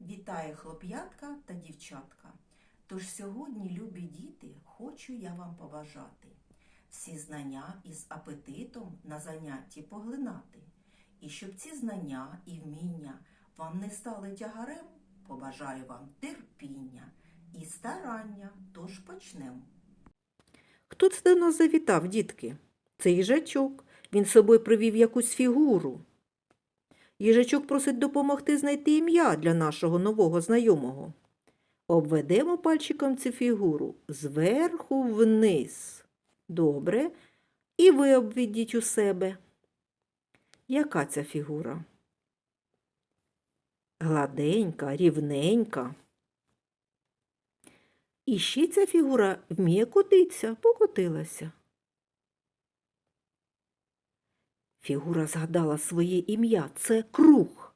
Вітаю хлоп'ятка та дівчатка. Тож сьогодні, любі діти, хочу я вам побажати всі знання із апетитом на занятті поглинати. І щоб ці знання і вміння вам не стали тягарем, побажаю вам терпіння і старання. Тож почнемо. Хто це до нас завітав, дітки? Це їжачок. Він з собою привів якусь фігуру. Їжачок просить допомогти знайти ім'я для нашого нового знайомого. Обведемо пальчиком цю фігуру зверху вниз. Добре. І ви обведіть у себе. Яка ця фігура? Гладенька, рівненька. І ще ця фігура вміє котитися, покотилася. Фігура згадала своє ім'я це круг.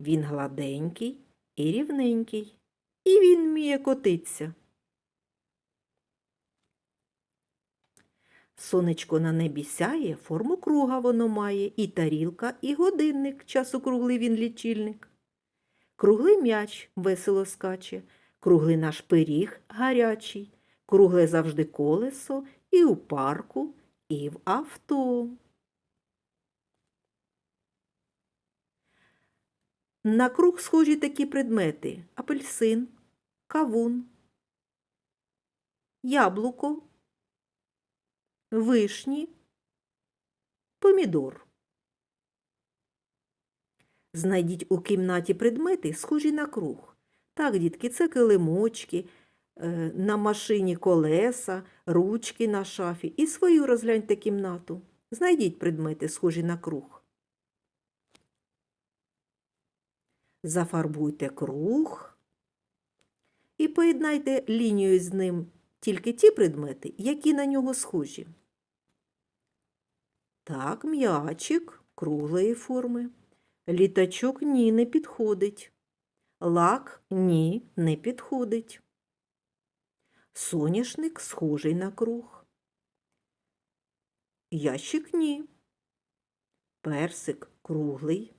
Він гладенький і рівненький, і він вміє котитися. Сонечко на небі сяє, форму круга воно має, і тарілка, і годинник, часу круглий він лічильник. Круглий м'яч весело скаче, круглий наш пиріг гарячий, кругле завжди колесо і у парку, і в авто. На круг схожі такі предмети апельсин, кавун, яблуко, вишні, помідор. Знайдіть у кімнаті предмети, схожі на круг. Так, дітки, це килимочки, на машині колеса, ручки на шафі і свою розгляньте кімнату. Знайдіть предмети, схожі на круг. Зафарбуйте круг і поєднайте лінією з ним тільки ті предмети, які на нього схожі. Так, м'ячик круглої форми. Літачок ні, не підходить. Лак ні, не підходить. Соняшник схожий на круг. Ящик ні. Персик круглий.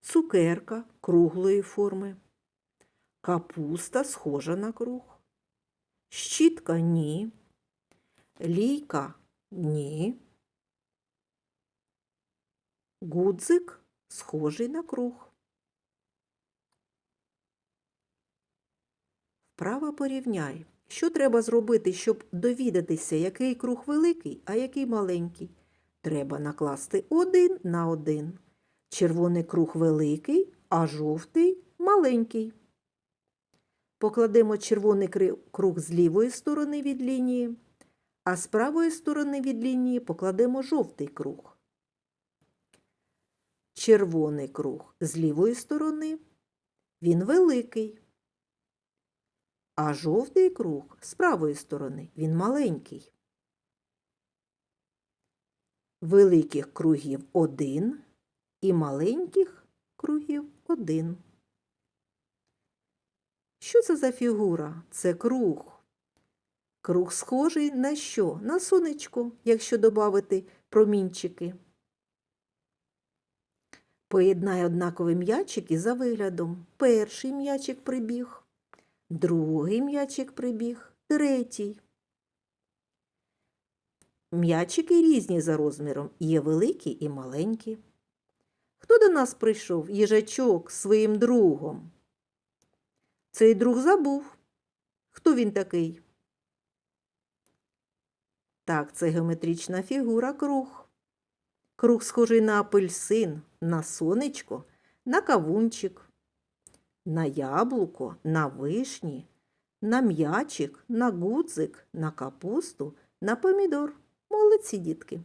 Цукерка круглої форми. Капуста схожа на круг. Щітка ні. Лійка ні. Гудзик схожий на круг. Вправо порівняй. Що треба зробити, щоб довідатися, який круг великий, а який маленький? Треба накласти один на один. Червоний круг великий, а жовтий маленький. Покладемо червоний круг з лівої сторони від лінії, а з правої сторони від лінії покладемо жовтий круг. Червоний круг з лівої сторони, він великий. А жовтий круг з правої сторони, він маленький. Великих кругів один і маленьких кругів один. Що це за фігура? Це круг. Круг схожий на що? На сонечко, якщо додати промінчики. Поєднай однакові м'ячики за виглядом. Перший м'ячик прибіг, другий м'ячик прибіг, третій. М'ячики різні за розміром, є великі і маленькі. Хто до нас прийшов? Їжачок своїм другом. Цей друг забув. Хто він такий? Так, це геометрична фігура круг. Круг схожий на апельсин, на сонечко, на кавунчик, на яблуко, на вишні, на м'ячик, на гудзик, на капусту, на помідор. Молодці, дітки!